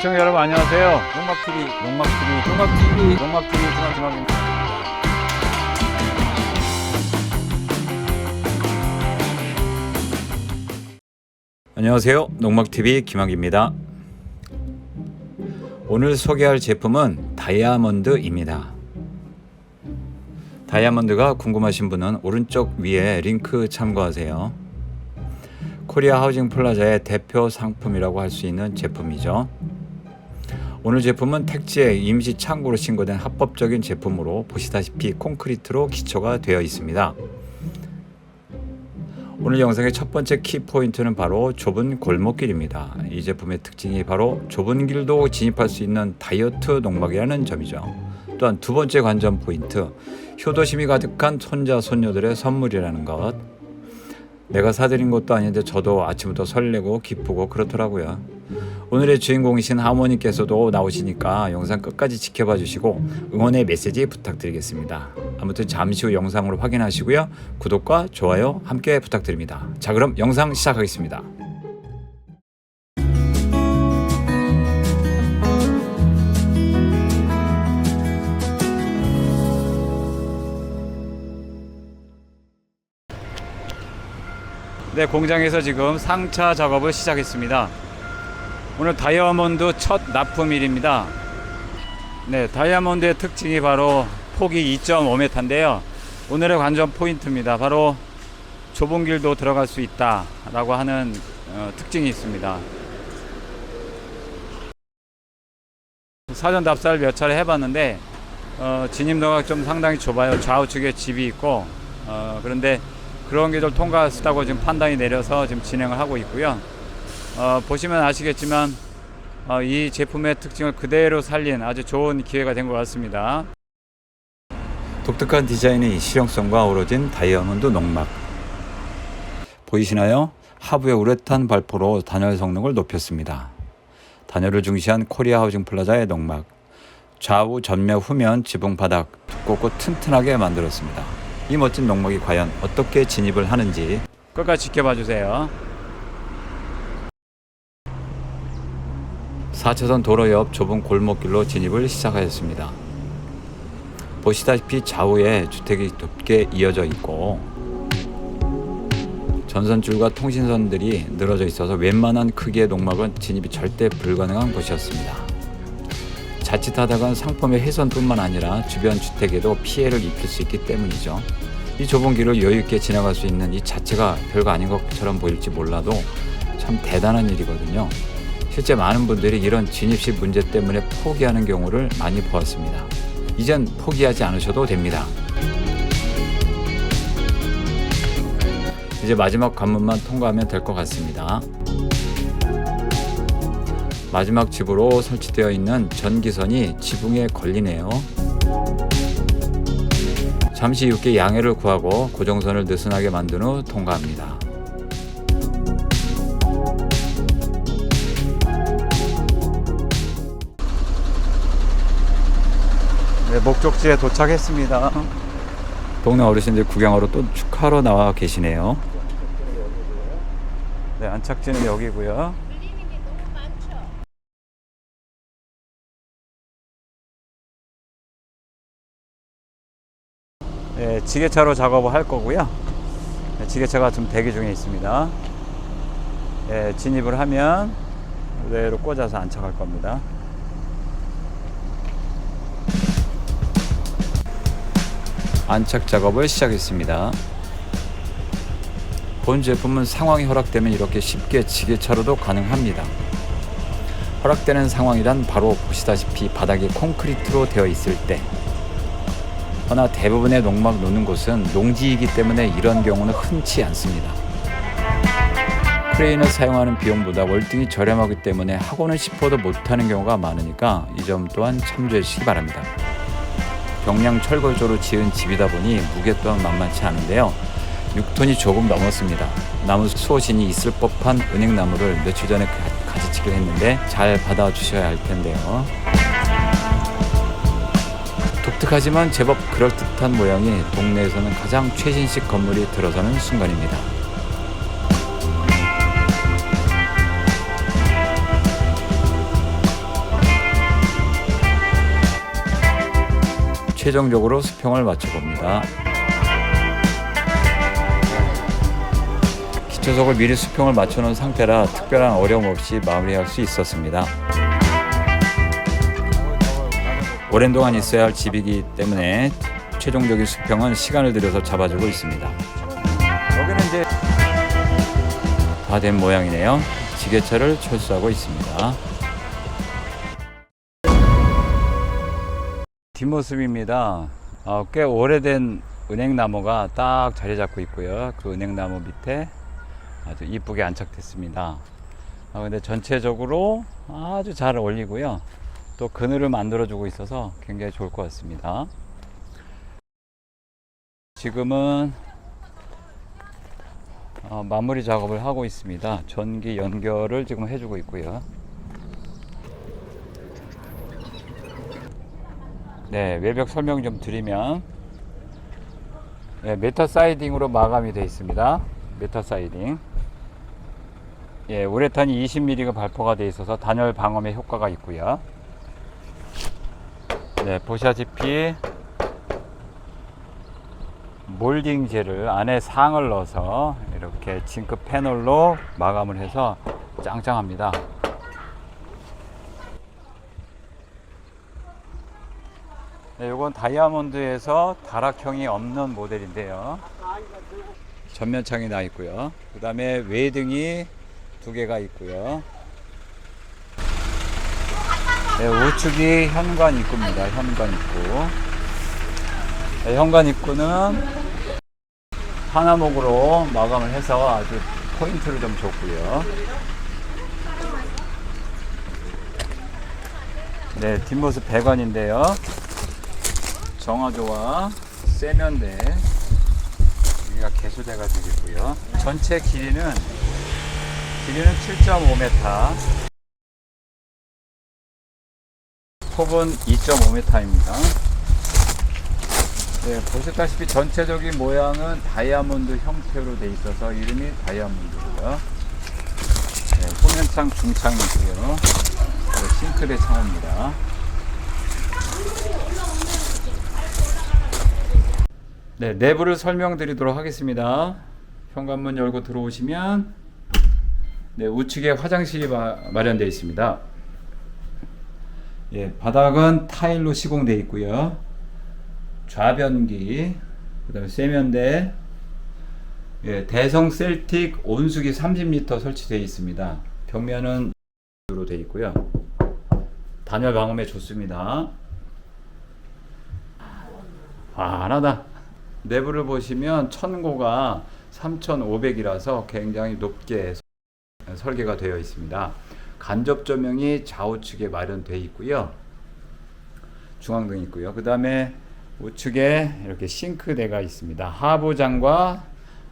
시청자 여러분 안녕하세요. 농막TV, 농막TV, 농막TV, 농막TV 중앙중앙입니다. 안녕하세요. 농막TV 김학입니다. 오늘 소개할 제품은 다이아몬드입니다. 다이아몬드가 궁금하신 분은 오른쪽 위에 링크 참고하세요. 코리아 하우징 플라자의 대표 상품이라고 할 수 있는 제품이죠. 오늘 제품은 택지에 임시 창고로 신고된 합법적인 제품으로 보시다시피 콘크리트로 기초가 되어 있습니다. 오늘 영상의 첫 번째 키 포인트는 바로 좁은 골목길입니다. 이 제품의 특징이 바로 좁은 길도 진입할 수 있는 다이어트 농막이라는 점이죠. 또한 두 번째 관전 포인트, 효도심이 가득한 손자 손녀들의 선물이라는 것. 내가 사드린 것도 아닌데 저도 아침부터 설레고 기쁘고 그렇더라고요. 오늘의 주인공이신 하모님께서도 나오시니까 영상 끝까지 지켜봐 주시고 응원의 메시지 부탁드리겠습니다. 아무튼 잠시 후 영상으로 확인하시고요. 구독과 좋아요 함께 부탁드립니다. 자, 그럼 영상 시작하겠습니다. 네, 공장에서 지금 상차 작업을 시작했습니다. 오늘 다이아몬드 첫 납품일입니다. 네, 다이아몬드의 특징이 바로 폭이 2.5m인데요. 오늘의 관전 포인트입니다. 바로 좁은 길도 들어갈 수 있다라고 하는 어, 특징이 있습니다. 사전 답사를 몇 차례 해봤는데 어, 진입로가 좀 상당히 좁아요. 좌우측에 집이 있고 어, 그런데 그런 길을 통과했다고 지금 판단이 내려서 지금 진행을 하고 있고요. 어, 보시면 아시겠지만 어, 이 제품의 특징을 그대로 살린 아주 좋은 기회가 된 것 같습니다. 독특한 디자인의 실용성과 어우러진 다이아몬드 농막 보이시나요? 하부의 우레탄 발포로 단열 성능을 높였습니다. 단열을 중시한 코리아 하우징 플라자의 농막 좌우 전면 후면 지붕 바닥 두껍고 튼튼하게 만들었습니다. 이 멋진 농막이 과연 어떻게 진입을 하는지 끝까지 지켜봐 주세요. 4차선 도로 옆 좁은 골목길로 진입을 시작하였습니다. 보시다시피 좌우에 주택이 높게 이어져 있고 전선줄과 통신선들이 늘어져 있어서 웬만한 크기의 농막은 진입이 절대 불가능한 곳이었습니다. 자칫하다간 상품의 훼손뿐만 아니라 주변 주택에도 피해를 입힐 수 있기 때문이죠. 이 좁은 길을 여유 있게 지나갈 수 있는 이 자체가 별거 아닌 것처럼 보일지 몰라도 참 대단한 일이거든요. 실제 많은 분들이 이런 진입 시 문제 때문에 포기하는 경우를 많이 보았습니다. 이젠 포기하지 않으셔도 됩니다. 이제 마지막 관문만 통과하면 될 것 같습니다. 마지막 집으로 설치되어 있는 전기선이 지붕에 걸리네요. 잠시 이웃께 양해를 구하고 고정선을 느슨하게 만든 후 통과합니다. 네, 목적지에 도착했습니다. 동네 어르신들 구경하러 또 축하하러 나와 계시네요. 네, 안착지는 여기고요. 네, 지게차로 작업을 할 거고요. 네, 지게차가 좀 대기 중에 있습니다. 네, 진입을 하면 그대로 꽂아서 안착할 겁니다. 안착 작업을 시작했습니다. 본 제품은 상황이 허락되면 이렇게 쉽게 지게차로도 가능합니다. 허락되는 상황이란 바로 보시다시피 바닥이 콘크리트로 되어 있을 때 허나 대부분의 농막 놓는 곳은 농지이기 때문에 이런 경우는 흔치 않습니다. 크레인을 사용하는 비용보다 월등히 저렴하기 때문에 하고는 싶어도 못하는 경우가 많으니까 이 점 또한 참조해 주시기 바랍니다. 경량 철골조로 지은 집이다 보니 무게 또한 만만치 않은데요. 6톤이 조금 넘었습니다. 나무 수호신이 있을 법한 은행나무를 며칠 전에 가- 가지치기를 했는데 잘 받아주셔야 할 텐데요. 독특하지만 제법 그럴듯한 모양이 동네에서는 가장 최신식 건물이 들어서는 순간입니다. 최종적으로 수평을 맞춰봅니다. 기초석을 미리 수평을 맞춰놓은 상태라 특별한 어려움 없이 마무리할 수 있었습니다. 오랜 동안 있어야 할 집이기 때문에 최종적인 수평은 시간을 들여서 잡아주고 있습니다. 여기는 이제 다 된 모양이네요. 지게차를 철수하고 있습니다. 뒷모습입니다. 어, 꽤 오래된 은행나무가 딱 자리 잡고 있고요. 그 은행나무 밑에 아주 이쁘게 안착됐습니다. 아, 근데 전체적으로 아주 잘 어울리고요. 또 그늘을 만들어주고 있어서 굉장히 좋을 것 같습니다. 지금은 어, 마무리 작업을 하고 있습니다. 전기 연결을 지금 해주고 있고요. 네, 외벽 설명 좀 드리면 네, 메타 사이딩으로 마감이 되어 있습니다. 메타 사이딩. 예, 우레탄이 20mm가 발포가 되어 있어서 단열 방음에 효과가 있고요. 네, 보시다시피 몰딩 젤을 안에 상을 넣어서 이렇게 징크 패널로 마감을 해서 짱짱합니다. 네, 이건 다이아몬드에서 다락형이 없는 모델인데요. 전면창이 나 있고요. 그 다음에 외등이 두 개가 있고요. 네, 우측이 현관 입구입니다. 현관 입구. 네, 현관 입구는 하나목으로 마감을 해서 아주 포인트를 좀 줬고요. 네, 뒷모습 배관인데요. 정화조와 세면대 여기가 개수대가 되겠고요. 전체 길이는 길이는 7.5m, 폭은 2.5m입니다. 네, 보시다시피 전체적인 모양은 다이아몬드 형태로 돼 있어서 이름이 다이아몬드고요. 네, 후면창 중창이고요. 네, 싱크대 창호입니다. 네, 내부를 설명드리도록 하겠습니다. 현관문 열고 들어오시면 네, 우측에 화장실이 마, 마련되어 있습니다. 예, 바닥은 타일로 시공되어 있고요. 좌변기, 그다음에 세면대, 예, 대성 셀틱 온수기 30리터 설치되어 있습니다. 벽면은 으로 되어 있고요. 단열 방음에 좋습니다. 환하다. 내부를 보시면 천고가 3,500이라서 굉장히 높게 설계가 되어 있습니다. 간접 조명이 좌우측에 마련되어 있고요. 중앙등이 있고요. 그 다음에 우측에 이렇게 싱크대가 있습니다. 하부장과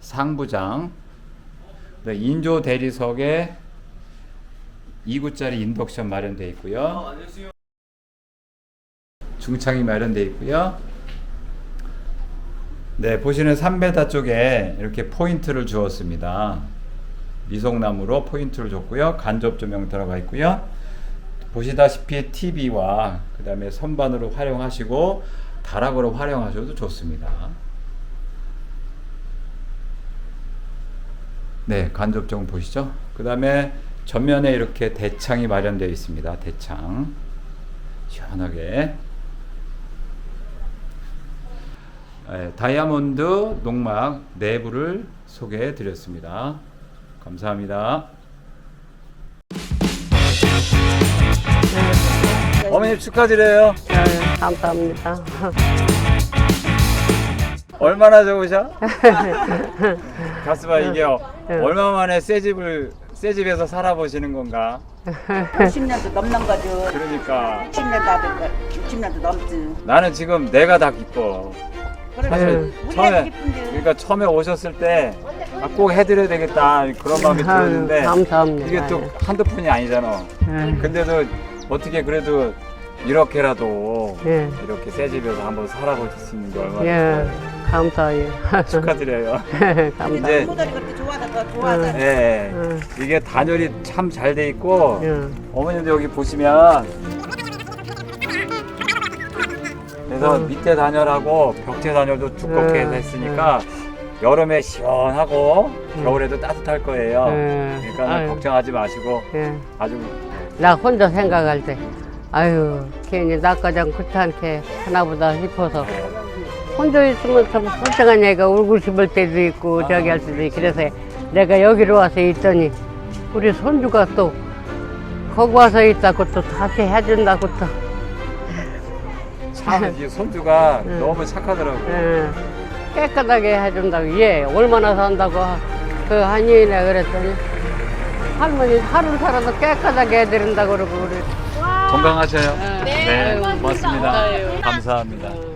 상부장. 네, 인조 대리석에 2구짜리 인덕션 마련되어 있고요. 중창이 마련되어 있고요. 네, 보시는 3m 쪽에 이렇게 포인트를 주었습니다. 미송나무로 포인트를 줬고요. 간접 조명 들어가 있고요. 보시다시피 TV와 그 다음에 선반으로 활용하시고 다락으로 활용하셔도 좋습니다. 네, 간접 조명 보시죠. 그 다음에 전면에 이렇게 대창이 마련되어 있습니다. 대창. 시원하게. 예, 다이아몬드 농막 내부를 소개해 드렸습니다. 감사합니다. 어머님 축하드려요. 네, 감사합니다. 얼마나 좋으셔? 가스바 이게 네. 얼마 만에 새 집을 새 집에서 살아보시는 건가? 60년도 넘는 거죠. 그러니까 60년도 아들 60년도 넘지. 나는 지금 내가 다 기뻐. 사실 우리가 처음에. 그러니까 처음에 오셨을 때 꼭 해드려야 되겠다 그런 마음이 들었는데 아유, 감사합니다. 이게 또 한두 푼이 아니잖아. 예, 근데도 어떻게 그래도 이렇게라도 예, 이렇게 새 집에서 한번 살아보실 수 있는 게 얼마나 예, 감사해요. 축하드려요. 감사합니다. 이제 모델이 그렇게 좋아서 더 좋아서. 예, 음. 이게 단열이 참 잘 돼 있고 예, 어머님도 여기 보시면 그래서 음. 밑에 단열하고 벽체 단열도 두껍게 음, 됐으니까 여름에 시원하고 음. 겨울에도 따뜻할 거예요. 음. 그러니까 아유. 걱정하지 마시고 예. 아주 나 혼자 생각할 때, 아유, 괜히 나가장 귀찮게 하나보다 싶어서. 혼자 있으면 참 불쌍한 애가 울고 싶을 때도 있고, 저기 할 때도 있고, 그래서 내가 여기로 와서 있더니, 우리 손주가 또, 거기 와서 있다고 또 다시 해준다고 또. 참 이 손주가 음. 너무 착하더라고요. 예, 깨끗하게 해준다고, 예, 얼마나 산다고 그 한의원에 그랬더니, 할머니 하루 살아도 깨끗하게 해드린다고 그러고, 그래. 건강하셔요. 네. 고맙습니다. 감사해요. 감사합니다. 어.